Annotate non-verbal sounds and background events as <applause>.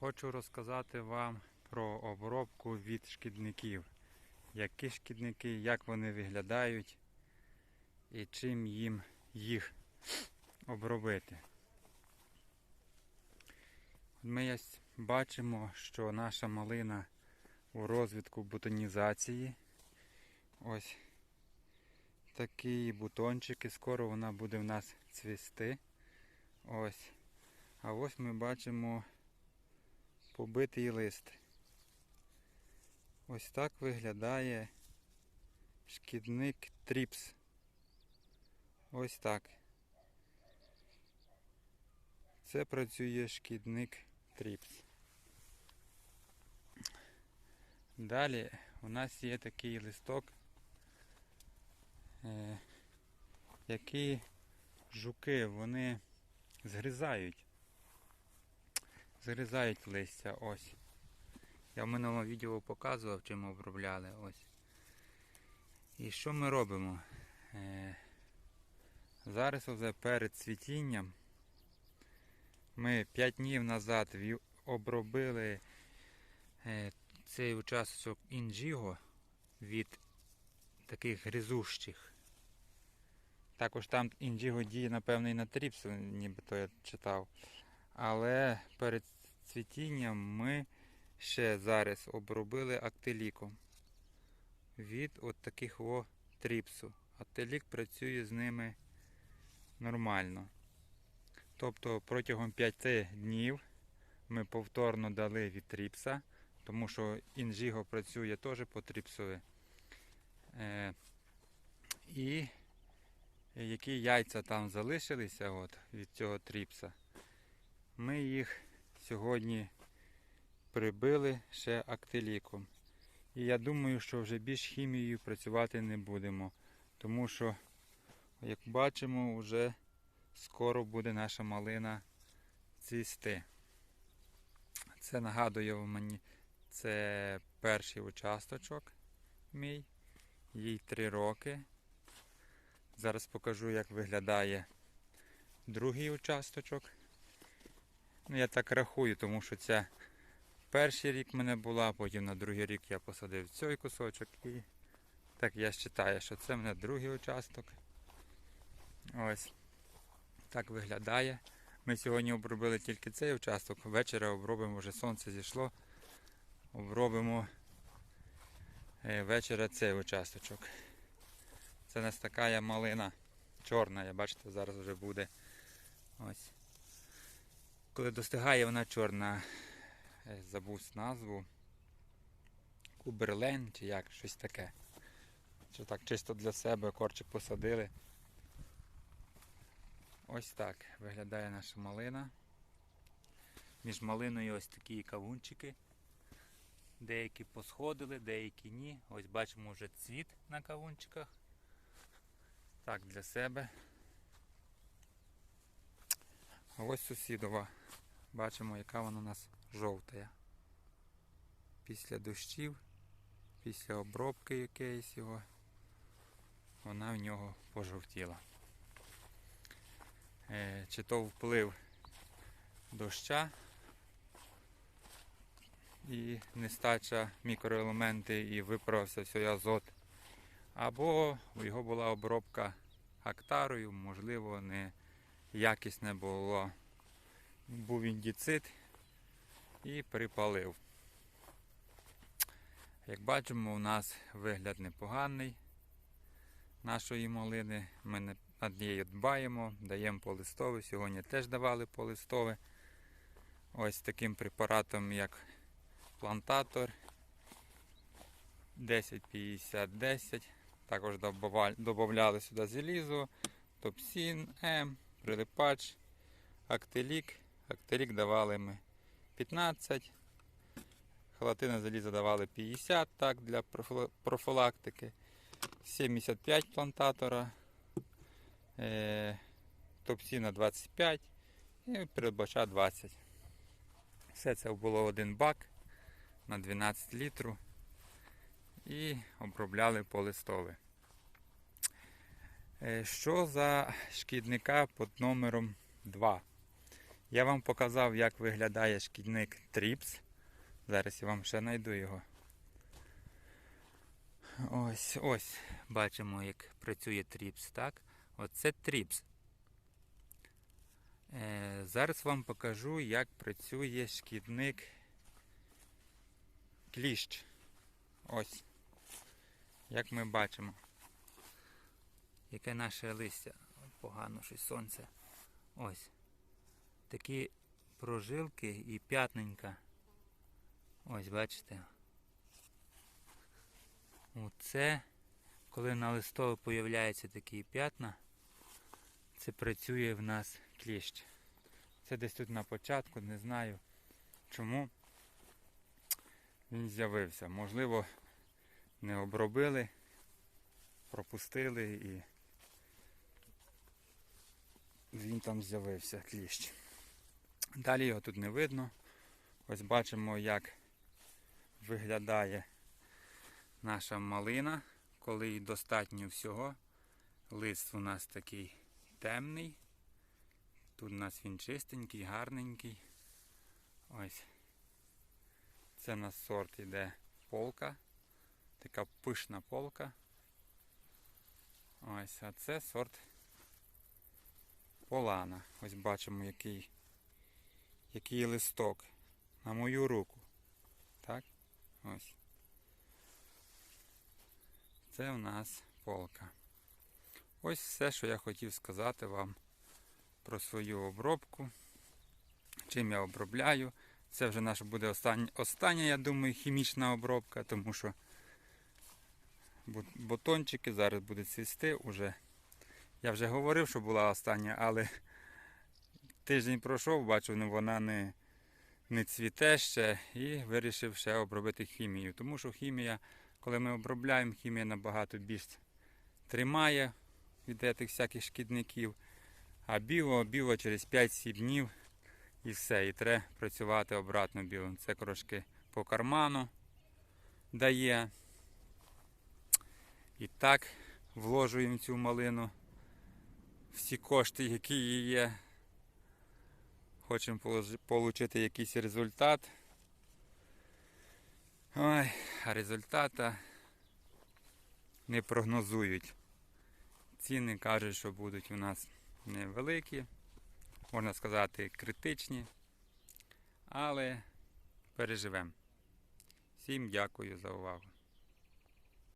Хочу розказати вам про обробку від шкідників. Які шкідники, як вони виглядають і чим їм їх обробити. Ми бачимо, що наша малина у розвитку бутонізації. Ось такі бутончики. Скоро вона буде в нас цвісти. Ось. А ось ми бачимо побитий лист. Ось так виглядає шкідник тріпс. Ось так. Це працює шкідник тріпс. Далі у нас є такий листок, е, який жуки вони згризають. Згризають листя ось. Я в минулому відео показував, чим обробляли ось. І що ми робимо? Е, зараз вже перед цвітінням ми 5 днів назад обробили е, цей участок інжіго від таких гризущих. Також там інжіго діє, напевно, і на тріпс, нібито я читав. Але перед цвітінням ми ще зараз обробили актиліком від от таких о тріпсу. Актилік працює з ними нормально. Тобто протягом 5 днів ми повторно дали від тріпса, тому що інжіго працює теж по тріпсові. Е, і які яйця там залишилися от, від цього тріпса, ми їх сьогодні прибили ще актиліком. І я думаю, що вже більш хімією працювати не будемо. Тому що, як бачимо, вже скоро буде наша малина цвісти. Це нагадує мені, це перший участочок мій. Їй 3 роки. Зараз покажу, як виглядає другий участочок. Ну, я так рахую, тому що це перший рік мене була, потім на другий рік я посадив цей кусочок і так я вважаю, що це в мене другий участок. Ось так виглядає. Ми сьогодні обробили тільки цей участок, ввечері обробимо, вже сонце зійшло. Обробимо е, вечора цей участочок. Це у нас така малина чорна, я бачите, зараз вже буде. Ось. Коли достигає вона чорна, е, забув назву. Куберлен чи як, щось таке. Що так чисто для себе корчик посадили. Ось так виглядає наша малина. Між малиною ось такі кавунчики. Деякі посходили, деякі ні. Ось бачимо вже цвіт на кавунчиках. Так, для себе. А ось сусідова. Бачимо, яка вона у нас жовта. Після дощів, після обробки якоїсь його, вона в нього пожовтіла. Е, Чи то вплив доща і нестача мікроелементи і виправився всій азот. Або його була обробка актарою, можливо, не якісне було. Був індіцит і припалив. Як бачимо, у нас вигляд непоганий нашої малини. Ми над нею дбаємо, даємо полистове. Сьогодні теж давали полистове. Ось таким препаратом, як плантатор 10-50-10. Також додавали сюди залізо, топсін, М, прилипач, актилік. Актилік давали ми 15. Халатина заліза давали 50 так, для профіла- профілактики. 75 плантатора. Е, топсіна 25 і прилипача 20. Все це було один бак на 12 літрів і обробляли полистове. Е, Що за шкідника під номером 2? Я вам показав, як виглядає шкідник Тріпс. Зараз я вам ще знайду його. Ось, ось. Бачимо, як працює Тріпс, так? Оце Тріпс. Е, зараз вам покажу, як працює шкідник кліщ. Ось. Як ми бачимо. Яке наше листя. Погано щось сонце. Ось. Такі прожилки і п'ятненька. Ось, бачите. Оце, коли на листові появляються такі п'ятна, це працює в нас кліщ. Це десь тут на початку, не знаю чому він з'явився. Можливо, не обробили, пропустили і він там з'явився кліщ. Далі його тут не видно. Ось бачимо, як виглядає наша малина, коли їй достатньо всього. Лист у нас такий темний. Тут у нас він чистенький, гарненький. Ось. Це у нас сорт іде полка. Така пишна полка. Ось, а це сорт полана. Ось бачимо, який, який листок. На мою руку. Так? Ось. Це у нас полка. Ось все, що я хотів сказати вам про свою обробку. Чим я обробляю. Це вже наша буде остання, остання, я думаю, хімічна обробка, тому що бу- бутончики зараз будуть цвісти уже. Я вже говорив, що була остання, але <laughs> тиждень пройшов, бачу, ну, вона не, не цвіте ще і вирішив ще обробити хімією. Тому що хімія, коли ми обробляємо, хімія набагато більш тримає від тих всяких шкідників. А біо, біо через 5-7 днів і все. І треба працювати обратно білим. Це трошки по карману дає. І так вложуємо цю малину всі кошти, які є. Хочемо отримати якийсь результат. Ой, а результата не прогнозують. Ціни кажуть, що будуть у нас невеликі, можна сказати, критичні, але переживемо. Всім дякую за увагу.